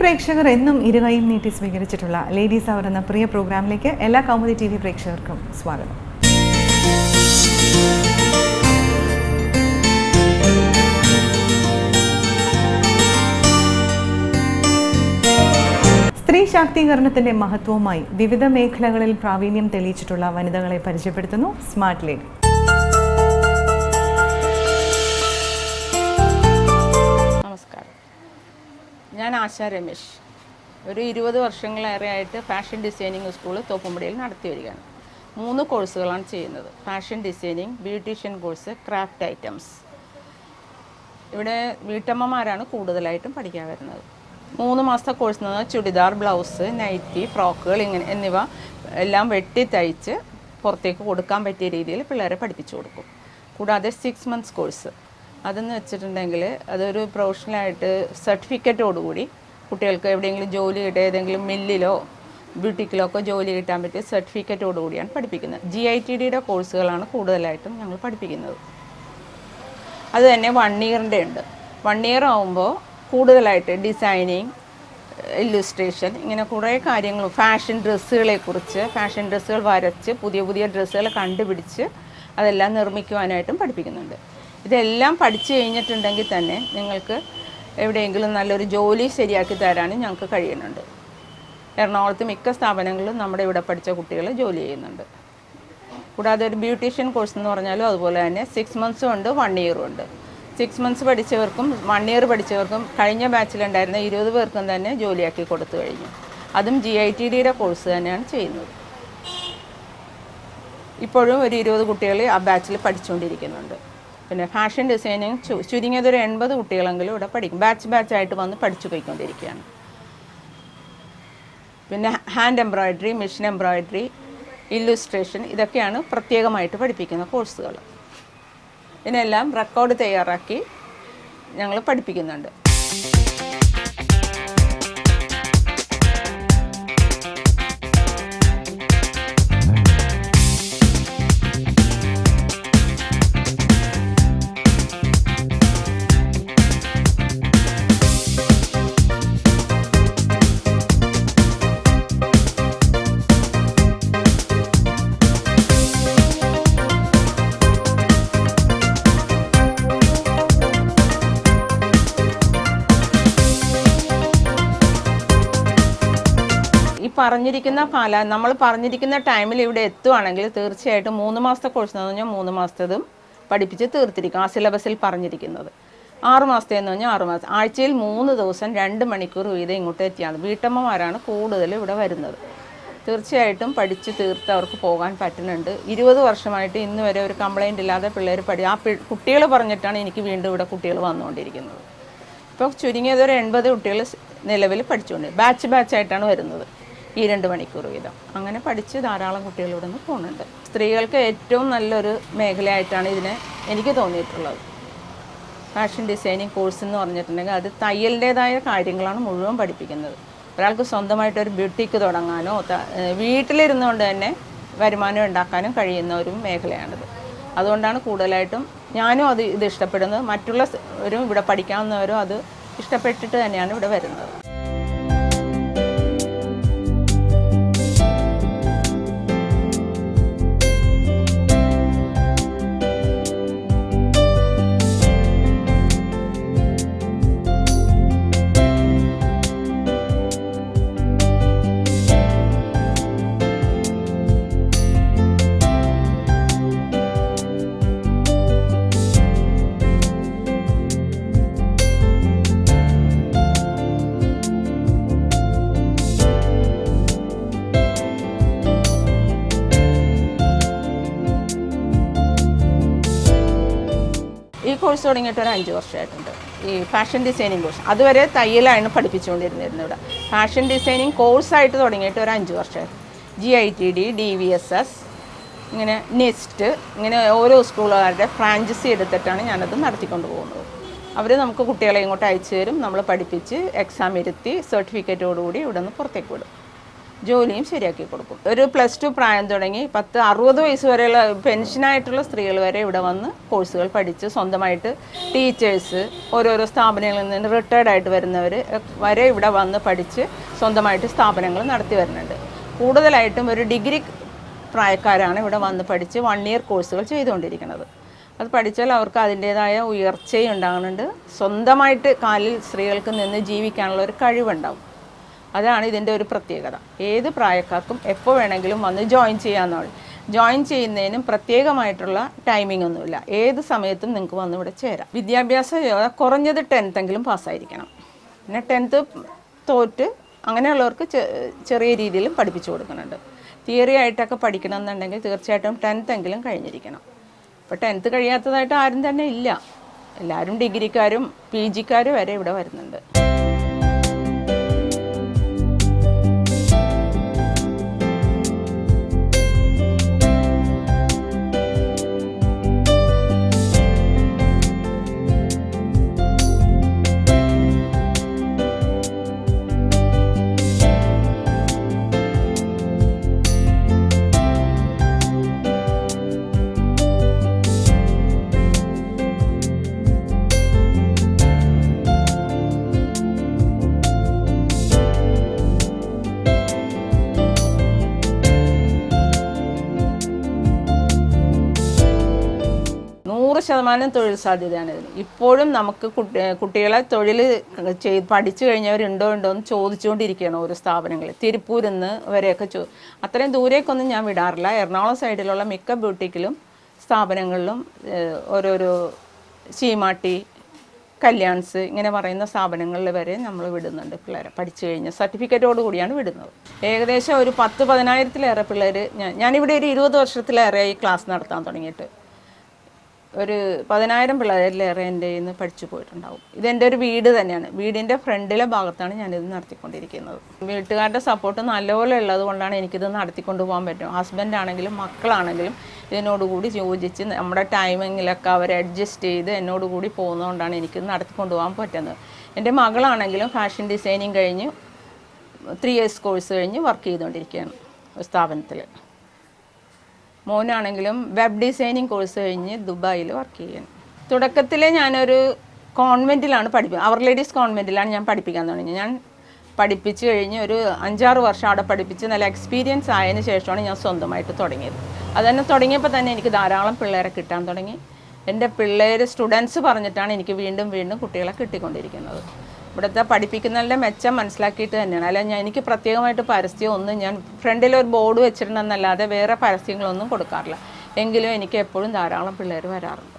പ്രേക്ഷകർ എന്നും ഇരുകൈയും നീട്ടി സ്വീകരിച്ചിട്ടുള്ള ലേഡീസ് അവർ എന്ന പ്രിയ പ്രോഗ്രാമിലേക്ക് എല്ലാ കൗമുദി ടി വി പ്രേക്ഷകർക്കും സ്വാഗതം. സ്ത്രീ ശാക്തീകരണത്തിന്റെ മഹത്വവുമായി വിവിധ മേഖലകളിൽ പ്രാവീണ്യം തെളിയിച്ചിട്ടുള്ള വനിതകളെ പരിചയപ്പെടുത്തുന്നു സ്മാർട്ട് ലേഡി നമസ്കാരം. ഞാൻ ആശ രമേശ്. ഒരു ഇരുപത് വർഷങ്ങളേറെ ആയിട്ട് ഫാഷൻ ഡിസൈനിങ് സ്കൂൾ തോപ്പുംപടിയിൽ നടത്തി വരികയാണ്. മൂന്ന് കോഴ്സുകളാണ് ചെയ്യുന്നത്. Fashion designing beautician course craft items ഇവിടെ വീട്ടമ്മമാരാണ് കൂടുതലായിട്ടും പഠിക്കാൻ വരുന്നത്. മൂന്ന് മാസത്തെ കോഴ്സ് എന്ന് പറഞ്ഞാൽ ബ്ലൗസ് നൈറ്റി ഫ്രോക്കുകൾ ഇങ്ങനെ എന്നിവ എല്ലാം വെട്ടി തയ്ച്ച് പുറത്തേക്ക് കൊടുക്കാൻ പറ്റിയ രീതിയിൽ പിള്ളേരെ പഠിപ്പിച്ചു കൊടുക്കും. കൂടാതെ സിക്സ് മന്ത്സ് കോഴ്സ് അതെന്ന് വെച്ചിട്ടുണ്ടെങ്കിൽ അതൊരു പ്രൊഫഷണലായിട്ട് സർട്ടിഫിക്കറ്റോടുകൂടി കുട്ടികൾക്ക് എവിടെയെങ്കിലും ജോലി കിട്ടുക ഏതെങ്കിലും മില്ലിലോ ബ്യൂട്ടിക്കിലോ ഒക്കെ ജോലി കിട്ടാൻ പറ്റിയ സർട്ടിഫിക്കറ്റോടുകൂടിയാണ് പഠിപ്പിക്കുന്നത്. ജി ഐ ടി ഡിയുടെ കോഴ്സുകളാണ് കൂടുതലായിട്ടും ഞങ്ങൾ പഠിപ്പിക്കുന്നത്. അത് തന്നെ വൺ ഇയറിന്റെ ഉണ്ട്. വൺ ഇയർ ആകുമ്പോൾ കൂടുതലായിട്ട് ഡിസൈനിങ് ഇല്ലുസ്ട്രേഷൻ ഇങ്ങനെ കുറേ കാര്യങ്ങൾ ഫാഷൻ ഡ്രസ്സുകളെക്കുറിച്ച് ഫാഷൻ ഡ്രസ്സുകൾ വരച്ച് പുതിയ പുതിയ ഡ്രസ്സുകൾ കണ്ടുപിടിച്ച് അതെല്ലാം നിർമ്മിക്കുവാനായിട്ടും പഠിപ്പിക്കുന്നുണ്ട്. ഇതെല്ലാം പഠിച്ചു കഴിഞ്ഞിട്ടുണ്ടെങ്കിൽ തന്നെ നിങ്ങൾക്ക് എവിടെയെങ്കിലും നല്ലൊരു ജോലി ശരിയാക്കി തരാനും ഞങ്ങൾക്ക് കഴിയുന്നുണ്ട്. എറണാകുളത്ത് മിക്ക സ്ഥാപനങ്ങളിലും നമ്മുടെ ഇവിടെ പഠിച്ച കുട്ടികൾ ജോലി ചെയ്യുന്നുണ്ട്. കൂടാതെ ഒരു ബ്യൂട്ടീഷ്യൻ കോഴ്സ് എന്ന് പറഞ്ഞാലും അതുപോലെ തന്നെ സിക്സ് മന്ത്സും ഉണ്ട് വൺ ഇയറും ഉണ്ട്. സിക്സ് മന്ത്സ് പഠിച്ചവർക്കും വൺ ഇയർ പഠിച്ചവർക്കും കഴിഞ്ഞ ബാച്ചിലുണ്ടായിരുന്ന ഇരുപത് പേർക്കും തന്നെ ജോലിയാക്കി കൊടുത്തു കഴിഞ്ഞു. അതും ജി ഐ ടി ഡിയുടെ കോഴ്സ് തന്നെയാണ് ചെയ്യുന്നത്. ഇപ്പോഴും ഒരു ഇരുപത് കുട്ടികൾ ആ ബാച്ചിൽ പഠിച്ചുകൊണ്ടിരിക്കുന്നുണ്ട്. പിന്നെ ഫാഷൻ ഡിസൈനിങ് ചുരുങ്ങിയത് ഒരു എൺപത് കുട്ടികളെങ്കിലും ഇവിടെ പഠിക്കും. ബാച്ച് ബാച്ചായിട്ട് വന്ന് പഠിച്ചു പോയിക്കൊണ്ടിരിക്കുകയാണ്. പിന്നെ hand embroidery machine embroidery illustration ഇതൊക്കെയാണ് പ്രത്യേകമായിട്ട് പഠിപ്പിക്കുന്ന കോഴ്സുകൾ ഇതിനെല്ലാം റെക്കോർഡ് തയ്യാറാക്കി ഞങ്ങൾ പഠിപ്പിക്കുന്നുണ്ട്. പറഞ്ഞിരിക്കുന്ന ഫല നമ്മൾ പറഞ്ഞിരിക്കുന്ന ടൈമിൽ ഇവിടെ എത്തുവാണെങ്കിൽ തീർച്ചയായിട്ടും മൂന്ന് മാസത്തെ കോഴ്സ് എന്ന് പറഞ്ഞാൽ മൂന്ന് മാസത്തതും പഠിപ്പിച്ച് തീർത്തിരിക്കും ആ സിലബസിൽ പറഞ്ഞിരിക്കുന്നത്. ആറ് മാസത്തെ എന്ന് പറഞ്ഞാൽ ആറ് മാസം. ആഴ്ചയിൽ മൂന്ന് ദിവസം രണ്ട് മണിക്കൂർ വീതം ഇങ്ങോട്ട് എത്തിയാണ്. വീട്ടമ്മമാരാണ് കൂടുതൽ ഇവിടെ വരുന്നത്. തീർച്ചയായിട്ടും പഠിച്ച് തീർത്ത് അവർക്ക് പോകാൻ പറ്റുന്നുണ്ട്. ഇരുപത് വർഷമായിട്ട് ഇന്ന് വരെ ഒരു കംപ്ലൈന്റ് ഇല്ലാതെ പിള്ളേർ പഠി ആ കുട്ടികൾ പറഞ്ഞിട്ടാണ് എനിക്ക് വീണ്ടും ഇവിടെ കുട്ടികൾ വന്നുകൊണ്ടിരിക്കുന്നത്. ഇപ്പോൾ ചുരുങ്ങിയത് ഒരു എൺപത് കുട്ടികൾ നിലവിൽ പഠിച്ചുകൊണ്ട് ബാച്ച് ബാച്ചായിട്ടാണ് വരുന്നത്. ഈ രണ്ട് മണിക്കൂർ വീതം. അങ്ങനെ പഠിച്ച് ധാരാളം കുട്ടികൾ ഇവിടെ നിന്ന് പോകുന്നുണ്ട്. സ്ത്രീകൾക്ക് ഏറ്റവും നല്ലൊരു മേഖലയായിട്ടാണ് ഇതിനെ എനിക്ക് തോന്നിയിട്ടുള്ളത്. ഫാഷൻ ഡിസൈനിങ് കോഴ്സ് എന്ന് പറഞ്ഞിട്ടുണ്ടെങ്കിൽ അത് തയ്യലിന്റെതായ കാര്യങ്ങളാണ് മുഴുവൻ പഠിപ്പിക്കുന്നത്. ഒരാൾക്ക് സ്വന്തമായിട്ടൊരു ബ്യൂട്ടിക്ക് തുടങ്ങാനോ വീട്ടിലിരുന്നു കൊണ്ട് വീട്ടിലിരുന്നുകൊണ്ട് തന്നെ വരുമാനം ഉണ്ടാക്കാനും കഴിയുന്ന ഒരു മേഖലയാണിത്. അതുകൊണ്ടാണ് കൂടുതലായിട്ടും ഞാനും അത് ഇത് ഇഷ്ടപ്പെടുന്നത്. മറ്റുള്ള സ്- ഒരു ഇവിടെ പഠിക്കാവുന്നവരും അത് ഇഷ്ടപ്പെട്ടിട്ട് തന്നെയാണ് ഇവിടെ വരുന്നത്. കോഴ്സ് തുടങ്ങിയിട്ട് ഒരു അഞ്ച് വർഷമായിട്ടുണ്ട്. ഈ ഫാഷൻ ഡിസൈനിങ് കോഴ്സ് അതുവരെ തയ്യലാണ് പഠിപ്പിച്ചുകൊണ്ടിരുന്നിരുന്നത് ഇവിടെ. ഫാഷൻ ഡിസൈനിങ് കോഴ്സായിട്ട് തുടങ്ങിയിട്ട് ഒരു അഞ്ച് വർഷമായി G I T D D V S S ഇങ്ങനെ നെസ്റ്റ് ഇങ്ങനെ ഓരോ സ്കൂളുകാരുടെ ഫ്രാഞ്ചൈസി എടുത്തിട്ടാണ് ഞാനത് നടത്തിക്കൊണ്ട് പോകുന്നത്. അവർ നമുക്ക് കുട്ടികളെ ഇങ്ങോട്ട് അയച്ചു തരും. നമ്മൾ പഠിപ്പിച്ച് എക്സാം ഇരുത്തി സർട്ടിഫിക്കറ്റോടുകൂടി ഇവിടെ നിന്ന് പുറത്തേക്ക് വിടും. ജോലിയും ശരിയാക്കി കൊടുക്കും. ഒരു പ്ലസ് ടു പ്രായം തുടങ്ങി പത്ത് അറുപത് വയസ്സ് വരെയുള്ള പെൻഷനായിട്ടുള്ള സ്ത്രീകൾ വരെ ഇവിടെ വന്ന് കോഴ്സുകൾ പഠിച്ച് സ്വന്തമായിട്ട് ടീച്ചേഴ്സ് ഓരോരോ സ്ഥാപനങ്ങളിൽ നിന്ന് റിട്ടയർഡ് ആയിട്ട് വരുന്നവർ വരെ ഇവിടെ വന്ന് പഠിച്ച് സ്വന്തമായിട്ട് സ്ഥാപനങ്ങൾ നടത്തി വരുന്നുണ്ട്. കൂടുതലായിട്ടും ഒരു ഡിഗ്രി പ്രായക്കാരാണ് ഇവിടെ വന്ന് പഠിച്ച് വൺ ഇയർ കോഴ്സുകൾ ചെയ്തുകൊണ്ടിരിക്കുന്നത്. അത് പഠിച്ചാൽ അവർക്ക് അതിന്റേതായ ഉയർച്ചയും ഉണ്ടാകുന്നുണ്ട്. സ്വന്തമായിട്ട് കാലിൽ സ്ത്രീകൾക്ക് നിന്ന് ജീവിക്കാനുള്ള ഒരു കഴിവുണ്ടാവും. അതാണ് ഇതിന്റെ ഒരു പ്രത്യേകത. ഏത് പ്രായക്കാർക്കും എപ്പോൾ വേണമെങ്കിലും വന്ന് ജോയിൻ ചെയ്യാമെന്നുള്ളൂ ജോയിൻ ചെയ്യുന്നതിനും പ്രത്യേകമായിട്ടുള്ള ടൈമിംഗ് ഒന്നുമില്ല. ഏത് സമയത്തും നിങ്ങൾക്ക് വന്ന് ഇവിടെ ചേരാം. വിദ്യാഭ്യാസ യോഗ്യത കുറഞ്ഞത് ടെൻത്തെങ്കിലും പാസ്സായിരിക്കണം പിന്നെ ടെൻത്ത് തോറ്റ് അങ്ങനെയുള്ളവർക്ക് ചെറിയ രീതിയിലും പഠിപ്പിച്ചു കൊടുക്കുന്നുണ്ട്. തിയറി ആയിട്ടൊക്കെ പഠിക്കണം എന്നുണ്ടെങ്കിൽ തീർച്ചയായിട്ടും ടെൻത്ത് എങ്കിലും കഴിഞ്ഞിരിക്കണം. ഇപ്പോൾ ടെൻത്ത് കഴിയാത്തതായിട്ട് ആരും തന്നെ ഇല്ല. എല്ലാവരും ഡിഗ്രിക്കാരും പി ജിക്കാരും വരെ ഇവിടെ വരുന്നുണ്ട്. ശതമാനം തൊഴിൽ സാധ്യതയാണ് ഇതിന്. ഇപ്പോഴും നമുക്ക് കുട്ടികളെ തൊഴിൽ ചെയ്ത് പഠിച്ചു കഴിഞ്ഞവരുണ്ടോ ഉണ്ടോ എന്ന് ചോദിച്ചുകൊണ്ടിരിക്കുകയാണ് ഓരോ സ്ഥാപനങ്ങളിൽ തിരുപ്പൂരിൽ നിന്ന് വരെയൊക്കെ ചോ അത്രയും ദൂരേക്കൊന്നും ഞാൻ വിടാറില്ല. എറണാകുളം സൈഡിലുള്ള മിക്ക ബ്യൂട്ടിക്കിലും സ്ഥാപനങ്ങളിലും ഓരോരോ ചീമാട്ടി കല്യാൺസ് ഇങ്ങനെ പറയുന്ന സ്ഥാപനങ്ങളിൽ വരെ നമ്മൾ വിടുന്നുണ്ട് പിള്ളേരെ. പഠിച്ചു കഴിഞ്ഞ സർട്ടിഫിക്കറ്റോട് കൂടിയാണ് വിടുന്നത്. ഏകദേശം ഒരു പത്ത് പതിനായിരത്തിലേറെ പിള്ളേർ ഞാൻ ഞാനിവിടെ ഒരു ഇരുപത് വർഷത്തിലേറെ ഈ ക്ലാസ് നടത്താൻ തുടങ്ങിയിട്ട്. ഒരു പതിനായിരം പിള്ളേരിലേറെ എന്റെ ഇന്ന് പഠിച്ചു പോയിട്ടുണ്ടാവും. ഇതെന്റെ ഒരു വീട് തന്നെയാണ്. വീടിന്റെ ഫ്രണ്ടിലെ ഭാഗത്താണ് ഞാനിത് നടത്തിക്കൊണ്ടിരിക്കുന്നത്. വീട്ടുകാരുടെ സപ്പോർട്ട് നല്ലപോലെ ഉള്ളത് കൊണ്ടാണ് എനിക്കിത് നടത്തിക്കൊണ്ട് പോകാൻ പറ്റും. ഹസ്ബൻഡ് ആണെങ്കിലും മക്കളാണെങ്കിലും ഇതിനോടുകൂടി യോജിച്ച് നമ്മുടെ ടൈമിങ്ങിലൊക്കെ അവർ അഡ്ജസ്റ്റ് ചെയ്ത് എന്നോട് കൂടി പോകുന്നതുകൊണ്ടാണ് എനിക്കിത് നടത്തിക്കൊണ്ട് പോകാൻ പറ്റുന്നത്. എന്റെ മകളാണെങ്കിലും ഫാഷൻ ഡിസൈനിങ് കഴിഞ്ഞ് ത്രീ ഇയേഴ്സ് കോഴ്സ് കഴിഞ്ഞ് വർക്ക് ചെയ്തുകൊണ്ടിരിക്കുകയാണ് സ്ഥാപനത്തിൽ മോനാണെങ്കിലും വെബ് ഡിസൈനിങ് കോഴ്സ് കഴിഞ്ഞ് ദുബായിൽ വർക്ക് ചെയ്യുന്നു തുടക്കത്തിൽ ഞാനൊരു കോൺവെന്റിലാണ് പഠിപ്പിക്കുക അവർ ലേഡീസ് കോൺവെന്റിലാണ് ഞാൻ പഠിപ്പിക്കാൻ തുടങ്ങിയത്. ഞാൻ പഠിപ്പിച്ച് കഴിഞ്ഞ് ഒരു അഞ്ചാറ് വർഷം അവിടെ പഠിപ്പിച്ച് നല്ല എക്സ്പീരിയൻസ് ആയതിനു ശേഷമാണ് ഞാൻ സ്വന്തമായിട്ട് തുടങ്ങിയത്. അതന്നെ തുടങ്ങിയപ്പോൾ തന്നെ എനിക്ക് ധാരാളം പിള്ളേരെ കിട്ടാൻ തുടങ്ങി. എന്റെ പിള്ളേർ സ്റ്റുഡൻസ് പറഞ്ഞിട്ടാണ് എനിക്ക് വീണ്ടും വീണ്ടും കുട്ടികളെ കിട്ടിക്കൊണ്ടിരിക്കുന്നത്. ഇവിടുത്തെ പഠിപ്പിക്കുന്നതിന്റെ മെച്ചം മനസ്സിലാക്കിയിട്ട് തന്നെയാണ്. അല്ല ഞാൻ എനിക്ക് പ്രത്യേകമായിട്ട് പരസ്യം ഒന്നും ഞാൻ ഫ്രണ്ടിൽ ഒരു ബോർഡ് വെച്ചിട്ടുണ്ടെന്നല്ലാതെ വേറെ പരസ്യങ്ങളൊന്നും കൊടുക്കാറില്ല. എങ്കിലും എനിക്ക് എപ്പോഴും ധാരാളം പിള്ളേർ വരാറുണ്ട്.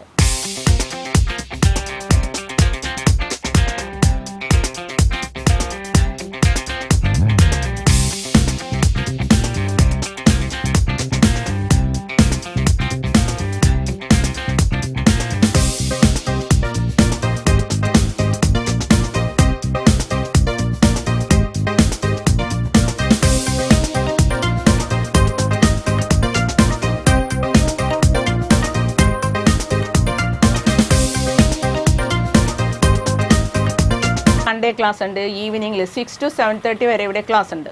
ക്ലാസ് ഉണ്ട്. ഈവനിങ്ങിൽ സിക്സ് ടു സെവൻ തേർട്ടി വരെ ഇവിടെ ക്ലാസ് ഉണ്ട്.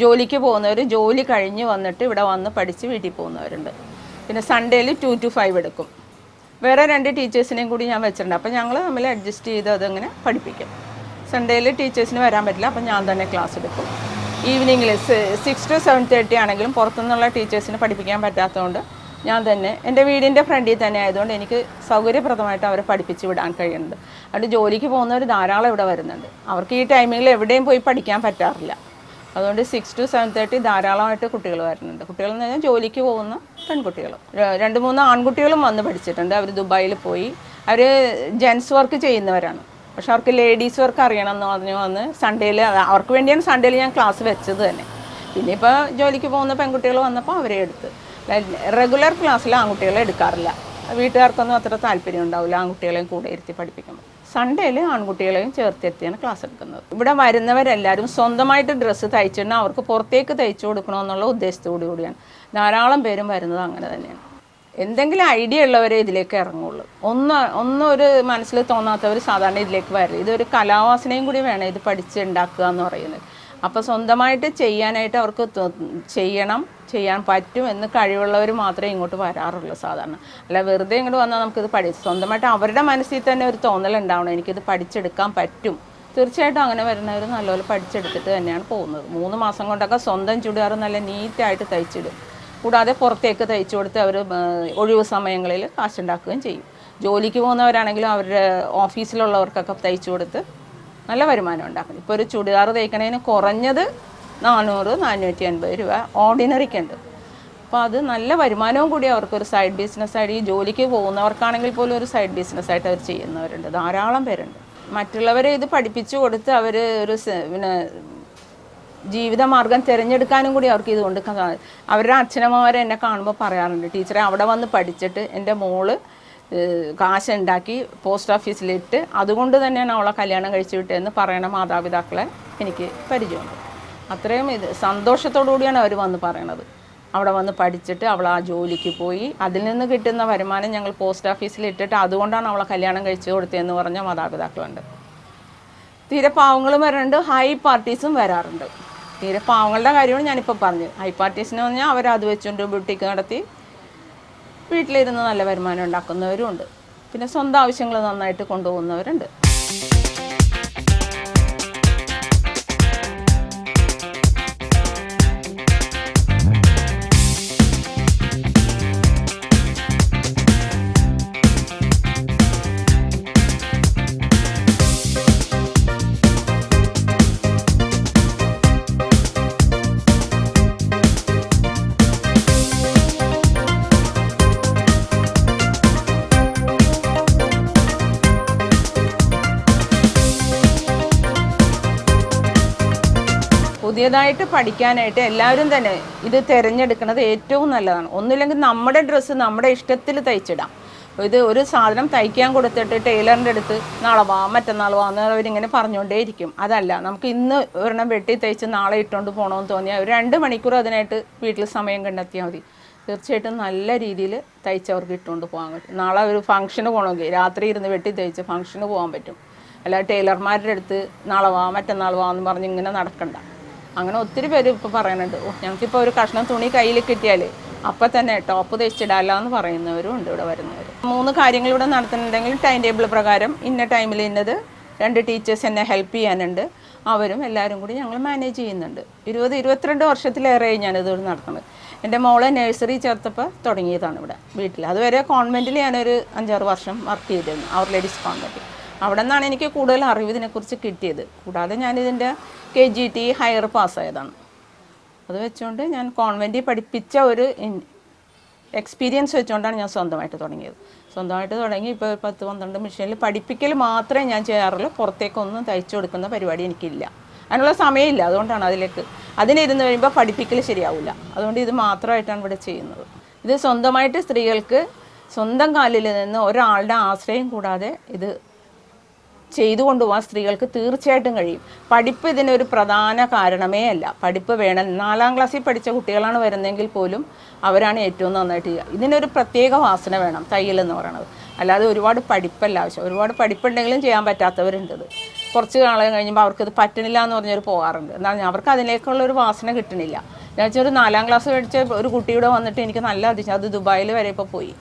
ജോലിക്ക് പോകുന്നവർ ജോലി കഴിഞ്ഞ് വന്നിട്ട് ഇവിടെ വന്ന് പഠിച്ച് വീട്ടിൽ പോകുന്നവരുണ്ട്. പിന്നെ സൺഡേയിൽ ടു ടു ഫൈവ് എടുക്കും. വേറെ രണ്ട് ടീച്ചേഴ്സിനെയും കൂടി ഞാൻ വെച്ചിട്ടുണ്ട്. അപ്പോൾ ഞങ്ങൾ തമ്മിൽ അഡ്ജസ്റ്റ് ചെയ്ത് അതങ്ങനെ പഠിപ്പിക്കും. സൺഡേയിൽ ടീച്ചേഴ്സിന് വരാൻ പറ്റില്ല. അപ്പോൾ ഞാൻ തന്നെ ക്ലാസ് എടുക്കും. ഈവനിങ്ങിൽ സിക്സ് ടു സെവൻ തേർട്ടി ആണെങ്കിലും പുറത്തുനിന്നുള്ള ടീച്ചേഴ്സിന് പഠിപ്പിക്കാൻ പറ്റാത്തതുകൊണ്ട് ഞാൻ തന്നെ എന്റെ വീടിന്റെ ഫ്രണ്ടിൽ തന്നെ ആയതുകൊണ്ട് എനിക്ക് സൗകര്യപ്രദമായിട്ട് അവരെ പഠിപ്പിച്ച് വിടാൻ കഴിയുന്നുണ്ട്. അതുകൊണ്ട് ജോലിക്ക് പോകുന്നവർ ധാരാളം ഇവിടെ വരുന്നുണ്ട്. അവർക്ക് ഈ ടൈമിൽ എവിടെയും പോയി പഠിക്കാൻ പറ്റാറില്ല. അതുകൊണ്ട് സിക്സ് ടു സെവൻ തേർട്ടി ധാരാളമായിട്ട് കുട്ടികൾ വരുന്നുണ്ട്. കുട്ടികൾ എന്ന് പറഞ്ഞാൽ ജോലിക്ക് പോകുന്ന പെൺകുട്ടികൾ. രണ്ട് മൂന്ന് ആൺകുട്ടികളും വന്ന് പഠിച്ചിട്ടുണ്ട്. അവർ ദുബായിൽ പോയി. അവർ ജെൻസ് വർക്ക് ചെയ്യുന്നവരാണ്. പക്ഷെ അവർക്ക് ലേഡീസ് വർക്ക് അറിയണം എന്ന് പറഞ്ഞു വന്ന് സൺഡേയിൽ അവർക്ക് വേണ്ടിയാണ് സൺഡേയിൽ ഞാൻ ക്ലാസ് വെച്ചത് തന്നെ. പിന്നെ ഇപ്പോൾ ജോലിക്ക് പോകുന്ന പെൺകുട്ടികൾ വന്നപ്പോൾ അവരെ എടുത്ത്. റെഗുലർ ക്ലാസ്സിൽ ആൺകുട്ടികളെ എടുക്കാറില്ല. വീട്ടുകാർക്കൊന്നും അത്ര താല്പര്യം ഉണ്ടാവില്ല ആൺകുട്ടികളെയും കൂടെ ഇരുത്തി പഠിപ്പിക്കുമ്പോൾ സൺഡേയിൽ ആൺകുട്ടികളെയും ചേർത്തെത്തിയാണ് ക്ലാസ് എടുക്കുന്നത്. ഇവിടെ വരുന്നവരെല്ലാവരും സ്വന്തമായിട്ട് ഡ്രസ്സ് തയ്ച്ചിട്ട് അവർക്ക് പുറത്തേക്ക് തയ്ച്ചു കൊടുക്കണമെന്നുള്ള ഉദ്ദേശത്തോടു കൂടിയാണ്. ധാരാളം പേരും വരുന്നത് അങ്ങനെ തന്നെയാണ്. എന്തെങ്കിലും ഐഡിയ ഉള്ളവരെ ഇതിലേക്ക് ഇറങ്ങുള്ളൂ. ഒന്ന് ഒന്നും ഒരു മനസ്സിൽ തോന്നാത്തവർ സാധാരണ ഇതിലേക്ക് വരില്ല. ഇതൊരു കലാവാസനയും കൂടി വേണം ഇത് പഠിച്ച് ഉണ്ടാക്കുക എന്ന് പറയുന്നത്. അപ്പോൾ സ്വന്തമായിട്ട് ചെയ്യാനായിട്ട് അവർക്ക് ചെയ്യണം ചെയ്യാൻ പറ്റും എന്ന് കഴിവുള്ളവർ മാത്രമേ ഇങ്ങോട്ട് വരാറുള്ളൂ സാധാരണ. അല്ല വെറുതെ ഇങ്ങോട്ട് വന്നാൽ നമുക്കിത് പഠി സ്വന്തമായിട്ട് അവരുടെ മനസ്സിൽ തന്നെ ഒരു തോന്നൽ തോന്നലുണ്ടാവണം എനിക്കിത് പഠിച്ചെടുക്കാൻ പറ്റും. തീർച്ചയായിട്ടും അങ്ങനെ വരുന്നവർ നല്ലപോലെ പഠിച്ചെടുത്തിട്ട് തന്നെയാണ് പോകുന്നത്. മൂന്ന് മാസം കൊണ്ടൊക്കെ സ്വന്തം ചുടിദാർ നല്ല നീറ്റായിട്ട് തയ്ച്ചിടും. കൂടാതെ പുറത്തേക്ക് തയ്ച്ചു കൊടുത്ത് അവർ ഒഴിവ് സമയങ്ങളിൽ കാശുണ്ടാക്കുകയും ചെയ്യും. ജോലിക്ക് പോകുന്നവരാണെങ്കിലും അവരുടെ ഓഫീസിലുള്ളവർക്കൊക്കെ തയ്ച്ചു കൊടുത്ത് നല്ല വരുമാനം ഉണ്ടാക്കും ഇപ്പോൾ ഒരു ചുടിദാർ തയ്ക്കണതിന് കുറഞ്ഞത് നാനൂറ് നാനൂറ്റി അൻപത് രൂപ ഓർഡിനറിക്കുണ്ട് അപ്പോൾ അത് നല്ല വരുമാനവും കൂടി അവർക്കൊരു സൈഡ് ബിസിനസ്സായിട്ട് ഈ ജോലിക്ക് പോകുന്നവർക്കാണെങ്കിൽ പോലും ഒരു സൈഡ് ബിസിനസ്സായിട്ട് അവർ ചെയ്യുന്നവരുണ്ട്. ധാരാളം പേരുണ്ട്. മറ്റുള്ളവരെ ഇത് പഠിപ്പിച്ചു കൊടുത്ത് അവർ ഒരു പിന്നെ ജീവിതമാർഗം തിരഞ്ഞെടുക്കാനും കൂടി അവർക്ക് ഇതുകൊണ്ട് കൊണ്ട് അവരുടെ അച്ഛനമ്മമാരെ എന്നെ കാണുമ്പോൾ പറയാറുണ്ട് ടീച്ചറെ അവിടെ വന്ന് പഠിച്ചിട്ട് എന്റെ മോൾ കാശുണ്ടാക്കി പോസ്റ്റ് ഓഫീസിലിട്ട് അതുകൊണ്ട് തന്നെയാണ് അവളെ കല്യാണം കഴിച്ചു വിട്ടതെന്ന് പറയണ മാതാപിതാക്കളെ എനിക്ക് പരിചയമുണ്ട്. അത്രയും ഇത് സന്തോഷത്തോടു കൂടിയാണ് അവർ വന്ന് പറയണത്. അവിടെ വന്ന് പഠിച്ചിട്ട് അവൾ ആ ജോലിക്ക് പോയി. അതിൽ നിന്ന് കിട്ടുന്ന വരുമാനം ഞങ്ങൾ പോസ്റ്റ് ഓഫീസിൽ ഇട്ടിട്ട് അതുകൊണ്ടാണ് അവളെ കല്യാണം കഴിച്ചു കൊടുത്തതെന്ന് പറഞ്ഞ മാതാപിതാക്കളുണ്ട്. തീരെ പാവങ്ങളും വരാറുണ്ട്. ഹൈ പാർട്ടീസും വരാറുണ്ട്. തീരെ പാവങ്ങളുടെ കാര്യമാണ് ഞാനിപ്പോൾ പറഞ്ഞത്. ഹൈ പാർട്ടീസിന് പറഞ്ഞാൽ അവർ അത് വെച്ചുകൊണ്ട് ബ്യൂട്ടിക്ക് നടത്തി വീട്ടിലിരുന്ന് നല്ല വരുമാനം ഉണ്ടാക്കുന്നവരും ഉണ്ട് പിന്നെ സ്വന്തം ആവശ്യങ്ങൾ നന്നായിട്ട് കൊണ്ടുപോകുന്നവരുണ്ട്. പുതിയതായിട്ട് പഠിക്കാനായിട്ട് എല്ലാവരും തന്നെ ഇത് തിരഞ്ഞെടുക്കുന്നത് ഏറ്റവും നല്ലതാണ്. ഒന്നുമില്ലെങ്കിൽ നമ്മുടെ ഡ്രസ്സ് നമ്മുടെ ഇഷ്ടത്തിൽ തയ്ച്ചിടാം. ഇത് ഒരു സാധനം തയ്ക്കാൻ കൊടുത്തിട്ട് ടൈലറിന്റെ അടുത്ത് നാളെ വാ മറ്റന്നാൾ വാ എന്ന് അവരിങ്ങനെ പറഞ്ഞുകൊണ്ടേയിരിക്കും. അതല്ല നമുക്ക് ഇന്ന് ഒരെണ്ണം വെട്ടി തയ്ച്ച് നാളെ ഇട്ടുകൊണ്ട് പോകണമെന്ന് തോന്നിയാൽ ഒരു രണ്ട് മണിക്കൂർ അതിനായിട്ട് വീട്ടിൽ സമയം കണ്ടെത്തിയാൽ മതി. തീർച്ചയായിട്ടും നല്ല രീതിയിൽ തയ്ച്ചവർക്ക് ഇട്ടുകൊണ്ട് പോകാൻ പറ്റും. നാളെ ഒരു ഫംഗ്ഷന് പോകണമെങ്കിൽ രാത്രി ഇരുന്ന് വെട്ടി തയ്ച്ച് ഫംഗ്ഷന് പോകാൻ പറ്റും. അല്ല ടൈലർമാരുടെ അടുത്ത് നാളെ വാ മറ്റന്നാൾ വാ എന്ന് പറഞ്ഞ് ഇങ്ങനെ നടക്കണ്ട. അങ്ങനെ ഒത്തിരി പേര് ഇപ്പോൾ പറയുന്നുണ്ട് ഓ ഞങ്ങൾക്കിപ്പോൾ ഒരു കഷ്ണം തുണി കയ്യിൽ കിട്ടിയാൽ അപ്പം തന്നെ ടോപ്പ് തയ്ച്ചിടാല്ല എന്ന് പറയുന്നവരും ഉണ്ട് ഇവിടെ വരുന്നവർ മൂന്ന് കാര്യങ്ങൾ ഇവിടെ നടത്തുന്നുണ്ടെങ്കിൽ ടൈം ടേബിൾ പ്രകാരം ഇന്ന ടൈമിൽ ഇന്നത് രണ്ട് ടീച്ചേഴ്സ് എന്നെ ഹെൽപ്പ് ചെയ്യാനുണ്ട്. അവരും എല്ലാവരും കൂടി ഞങ്ങൾ മാനേജ് ചെയ്യുന്നുണ്ട്. ഇരുപത് ഇരുപത്തിരണ്ട് വർഷത്തിലേറെയായി ഞാനിത് നടത്തുന്നത്. എന്റെ മോളെ നഴ്സറി ചേർത്തപ്പോൾ തുടങ്ങിയതാണ് ഇവിടെ വീട്ടിൽ അതുവരെ കോൺവെന്റിൽ ഞാനൊരു അഞ്ചാറ് വർഷം വർക്ക് ചെയ്തിരുന്നു. അവർ ലേഡീസ് കോൺവെന്റ് അവിടെ നിന്നാണ് എനിക്ക് കൂടുതൽ അറിവ് ഇതിനെക്കുറിച്ച് കിട്ടിയത്. കൂടാതെ ഞാനിതിന്റെ കെ ജി ടി ഹയർ പാസ്സായതാണ് അത് വെച്ചുകൊണ്ട് ഞാൻ കോൺവെന്റിൽ പഠിപ്പിച്ച ഒരു എക്സ്പീരിയൻസ് വെച്ചുകൊണ്ടാണ് ഞാൻ സ്വന്തമായിട്ട് തുടങ്ങിയത്. സ്വന്തമായിട്ട് തുടങ്ങി ഇപ്പോൾ പത്ത് പന്ത്രണ്ട് മെഷീനിൽ പഠിപ്പിക്കൽ മാത്രമേ ഞാൻ ചെയ്യാറുള്ളൂ. പുറത്തേക്കൊന്നും തയ്ച്ചു കൊടുക്കുന്ന പരിപാടി എനിക്കില്ല. അതിനുള്ള സമയമില്ല. അതുകൊണ്ടാണ് അതിലേക്ക് അതിനിരുന്ന് കഴിയുമ്പോൾ പഠിപ്പിക്കൽ ശരിയാവില്ല അതുകൊണ്ട് ഇത് മാത്രമായിട്ടാണ് ഇവിടെ ചെയ്യുന്നത്. ഇത് സ്വന്തമായിട്ട് സ്ത്രീകൾക്ക് സ്വന്തം കാലിൽ നിന്ന് ഒരാളുടെ ആശ്രയം കൂടാതെ ഇത് ചെയ്തു കൊണ്ടുപോകാൻ സ്ത്രീകൾക്ക് തീർച്ചയായിട്ടും കഴിയും. പഠിപ്പ് ഇതിനൊരു പ്രധാന കാരണമേ അല്ല. പഠിപ്പ് വേണം. നാലാം ക്ലാസ്സിൽ പഠിച്ച കുട്ടികളാണ് വരുന്നതെങ്കിൽ പോലും അവരാണ് ഏറ്റവും നന്നായിട്ട് ചെയ്യുക. ഇതിനൊരു പ്രത്യേക വാസന വേണം തയ്യൽ എന്ന് പറയുന്നത് അല്ലാതെ ഒരുപാട് പഠിപ്പല്ല ആവശ്യം. ഒരുപാട് പഠിപ്പുണ്ടെങ്കിലും ചെയ്യാൻ പറ്റാത്തവരുണ്ട് കുറച്ച് കാലം കഴിയുമ്പോൾ അവർക്കത് പറ്റണില്ല എന്ന് പറഞ്ഞൊരു പോകാറുണ്ട്. എന്നാൽ അവർക്ക് അതിലേക്കുള്ള ഒരു വാസന കിട്ടണില്ല. എന്നുവെച്ചാൽ ഒരു നാലാം ക്ലാസ് പഠിച്ച ഒരു കുട്ടിയുടെ വന്നിട്ട് എനിക്ക് നല്ല അതിശയം. അത് ദുബായിൽ വരെ ഇപ്പോൾ പോയി.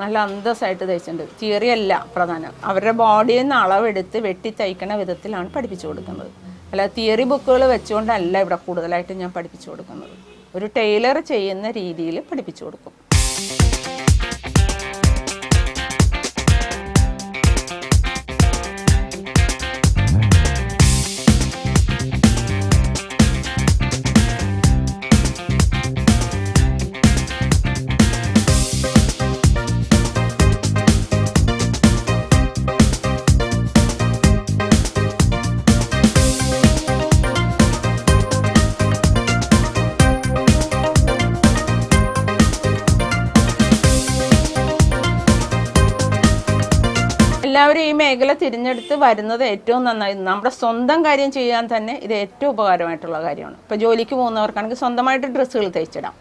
നല്ല അന്തസ്സായിട്ട് തയ്ച്ചിട്ടുണ്ട്. തിയറി അല്ല പ്രധാനം. അവരുടെ ബോഡിയിൽ നിന്ന് അളവെടുത്ത് വെട്ടി തയ്ക്കണ വിധത്തിലാണ് പഠിപ്പിച്ചു കൊടുക്കുന്നത്. അല്ല തിയറി ബുക്കുകൾ വെച്ചുകൊണ്ടല്ല ഇവിടെ കൂടുതലായിട്ട് ഞാൻ പഠിപ്പിച്ചു കൊടുക്കുന്നത്. ഒരു ടൈലർ ചെയ്യുന്ന രീതിയിൽ പഠിപ്പിച്ചു കൊടുക്കും. എല്ലാവരും ഈ മേഖല തിരഞ്ഞെടുത്ത് വരുന്നത് ഏറ്റവും നന്നായി. നമ്മുടെ സ്വന്തം കാര്യം ചെയ്യാൻ തന്നെ ഇത് ഏറ്റവും ഉപകാരമായിട്ടുള്ള കാര്യമാണ്. ഇപ്പോൾ ജോലിക്ക് പോകുന്നവർക്കാണെങ്കിൽ സ്വന്തമായിട്ട് ഡ്രസ്സുകൾ തയ്ച്ചിടാം.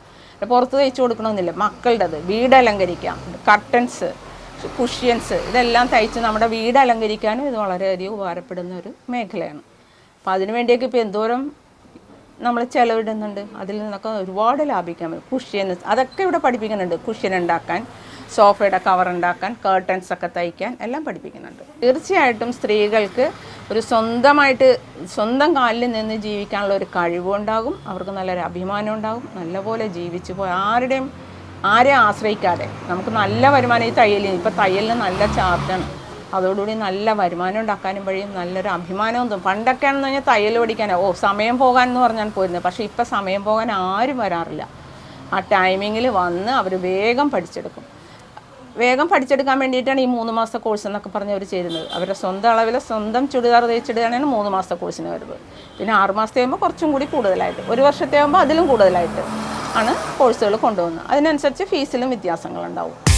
പുറത്ത് തയ്ച്ചു കൊടുക്കണമെന്നില്ല. മക്കളുടേത് വീട് അലങ്കരിക്കാം. കർട്ടൻസ് കുഷ്യൻസ് ഇതെല്ലാം തയ്ച്ച് നമ്മുടെ വീട് അലങ്കരിക്കാനും ഇത് വളരെയധികം ഉപകാരപ്പെടുന്ന ഒരു മേഖലയാണ്. അപ്പോൾ അതിന് വേണ്ടിയൊക്കെ ഇപ്പോൾ എന്തോരം നമ്മൾ ചിലവിടുന്നുണ്ട്. അതിൽ നിന്നൊക്കെ ഒരുപാട് ലാഭിക്കാൻ പറ്റും. കുഷ്യൻ അതൊക്കെ ഇവിടെ പഠിപ്പിക്കുന്നുണ്ട്. കുഷ്യൻ ഉണ്ടാക്കാൻ സോഫയുടെ കവർ ഉണ്ടാക്കാൻ കേർട്ടൻസ് ഒക്കെ തയ്ക്കാൻ എല്ലാം പഠിപ്പിക്കുന്നുണ്ട്. തീർച്ചയായിട്ടും സ്ത്രീകൾക്ക് ഒരു സ്വന്തമായിട്ട് സ്വന്തം കാലിൽ നിന്ന് ജീവിക്കാനുള്ള ഒരു കഴിവുണ്ടാകും. അവർക്ക് നല്ലൊരു അഭിമാനം ഉണ്ടാകും. നല്ലപോലെ ജീവിച്ച് പോയി ആരുടെയും ആരെയും ആശ്രയിക്കാതെ നമുക്ക് നല്ല വരുമാനം ഈ തയ്യലിന്. ഇപ്പോൾ തയ്യലിന് നല്ല ചാർജാണ്. അതോടുകൂടി നല്ല വരുമാനം ഉണ്ടാക്കാനും വഴിയും നല്ലൊരു അഭിമാനവും തോന്നും. പണ്ടൊക്കെയാണെന്ന് പറഞ്ഞാൽ തയ്യൽ പഠിക്കാനോ ഓ സമയം പോകാൻ എന്ന് പറഞ്ഞാൽ പോയിരുന്നത്. പക്ഷേ ഇപ്പം സമയം പോകാൻ ആരും വരാറില്ല. ആ ടൈമിങ്ങിൽ വന്ന് അവർ വേഗം പഠിച്ചെടുക്കും. വേഗം പഠിച്ചെടുക്കാൻ വേണ്ടിയിട്ടാണ് ഈ മൂന്ന് മാസത്തെ കോഴ്സ് എന്നൊക്കെ പറഞ്ഞ് അവർ ചേരുന്നത്. അവരുടെ സ്വന്തം അളവിൽ സ്വന്തം ചുടിദാർ തയ്ച്ചിടുകയാണെങ്കിൽ മൂന്ന് മാസത്തെ കോഴ്സിന് വരുന്നത്. പിന്നെ ആറ് മാസത്തെ ആകുമ്പോൾ കുറച്ചും കൂടി കൂടുതലായിട്ട്. ഒരു വർഷത്തെ ആകുമ്പോൾ അതിലും കൂടുതലായിട്ട് ആണ് കോഴ്സുകൾ കൊണ്ടുപോകുന്നത്. അതിനനുസരിച്ച് ഫീസിലും വ്യത്യാസങ്ങളുണ്ടാവും.